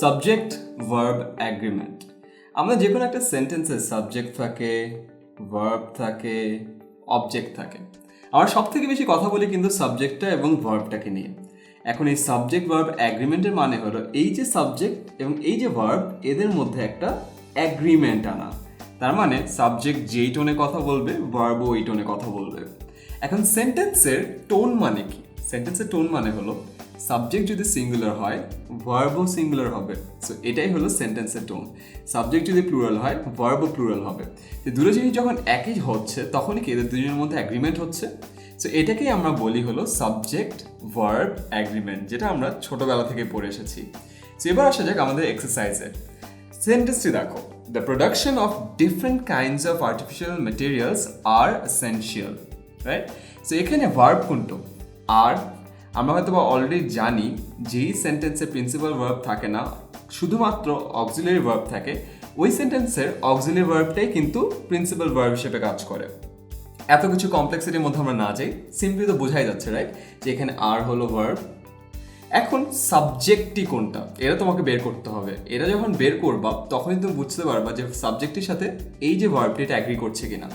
Subject verb agreement আমরা যে কোনো একটা সেন্টেন্সের সাবজেক্ট থাকে ভার্ব থাকে অবজেক্ট থাকে। আমরা সব থেকে বেশি কথা বলি কিন্তু সাবজেক্টটা এবং ভার্বটাকে নিয়ে। এখন এই সাবজেক্ট ভার্ব অ্যাগ্রিমেন্টের মানে হলো এই যে সাবজেক্ট এবং এই যে ভার্ব এদের মধ্যে একটা অ্যাগ্রিমেন্ট আনা। তার মানে সাবজেক্ট যেই টোনে কথা বলবে ভার্বও ওই টোনে কথা বলবে। এখন সেন্টেন্সের টোন মানে কি? সেন্টেন্সের টোন মানে হলো সাবজেক্ট যদি সিঙ্গুলার হয় ভার্বও সিঙ্গুলার হবে। সো এটাই হলো সেন্টেন্সের টোন সাবজেক্ট যদি প্লুরাল হয় ভার্বও প্লুরাল হবে। তো দুটো জিনিস যখন একই হচ্ছে, তখনই কি এদের দুজনের মধ্যে অ্যাগ্রিমেন্ট হচ্ছে? সো এটাকেই আমরা বলি হলো সাবজেক্ট ভার্ব অ্যাগ্রিমেন্ট যেটা আমরা ছোটবেলা থেকে পড়ে এসেছি। সো এবার আসা যাক আমাদের এক্সারসাইজে সেন্টেন্সটি দেখো। The production of different kinds of artificial materials are essential right so এখানে ভার্ব কোনটো? আর আমরা হয়তো বা অলরেডি জানি যেই সেন্টেন্সে প্রিন্সিপাল ভার্ব থাকে না, শুধুমাত্র অক্সিলারি ভার্ব থাকে। ওই সেন্টেন্সের অক্সিলারি ভার্বটাই কিন্তু প্রিন্সিপাল ভার্ব হিসেবে কাজ করে। এত কিছু কমপ্লেক্সিটির মধ্যে আমরা না যাই সিম্পলি তো বোঝাই যাচ্ছে রাইট যে এখানে আর হলো ভার্ব এখন সাবজেক্টটি কোনটা? এটা তোমাকে বের করতে হবে। এটা যখন বের করবা, তখনই তুমি বুঝতে পারবা যে সাবজেক্টের সাথে এই যে ভার্বটি এটা অ্যাগ্রি করছে কিনা।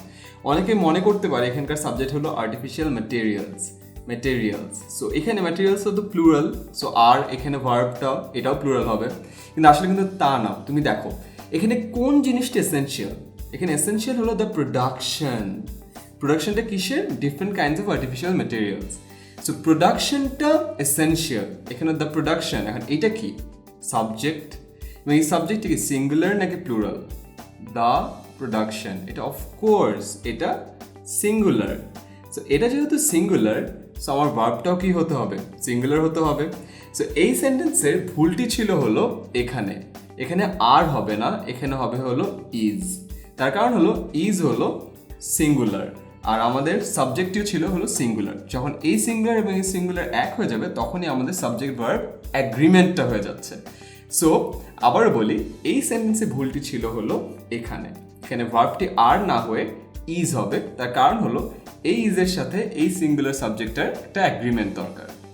অনেকে মনে করতে পারে এখানকার সাবজেক্ট হলো আর্টিফিশিয়াল ম্যাটেরিয়ালস ম্যাটেরিয়ালস সো এখানে ম্যাটেরিয়ালস তো প্লুরাল সো আর এখানে ভার্বটা এটাও প্লুরাল হবে। কিন্তু আসলে কিন্তু তা না। তুমি দেখো, এখানে কোন জিনিসটা এসেনশিয়াল এখানে এসেনশিয়াল হলো দ্য প্রোডাকশন প্রোডাকশনটা কিসের? Different kinds of artificial materials so প্রোডাকশনটা essential এখানে দ্য প্রোডাকশন এখন এটা কি? সাবজেক্ট এবং এই সাবজেক্টটা কি সিঙ্গুলার নাকি প্লুরাল দ্য প্রোডাকশন এটা অফকোর্স এটা সিঙ্গুলার সো এটা যেহেতু সিঙ্গুলার সো আমার ভার্বটাও কি হতে হবে সিঙ্গুলার হতে হবে। সো এই সেন্টেন্সের ভুলটি ছিল হলো এখানে। এখানে আর হবে না, এখানে হবে হলো ইজ তার কারণ হলো ইজ হলো সিঙ্গুলার আর আমাদের সাবজেক্টিভ ছিল হলো সিঙ্গুলার যখন এই সিঙ্গুলার এবং এই সিঙ্গুলার এক হয়ে যাবে, তখনই আমাদের সাবজেক্ট ভার্ব অ্যাগ্রিমেন্টটা হয়ে যাচ্ছে। সো আবার বলি, এই সেন্টেন্সে ভুলটি ছিল হলো এখানে। এখানে ভার্বটি আর না হয়ে ইজ হবে। তার কারণ হলো এই ইজের সাথে এই সিঙ্গুলার সাবজেক্টের একটা অ্যাগ্রিমেন্ট দরকার।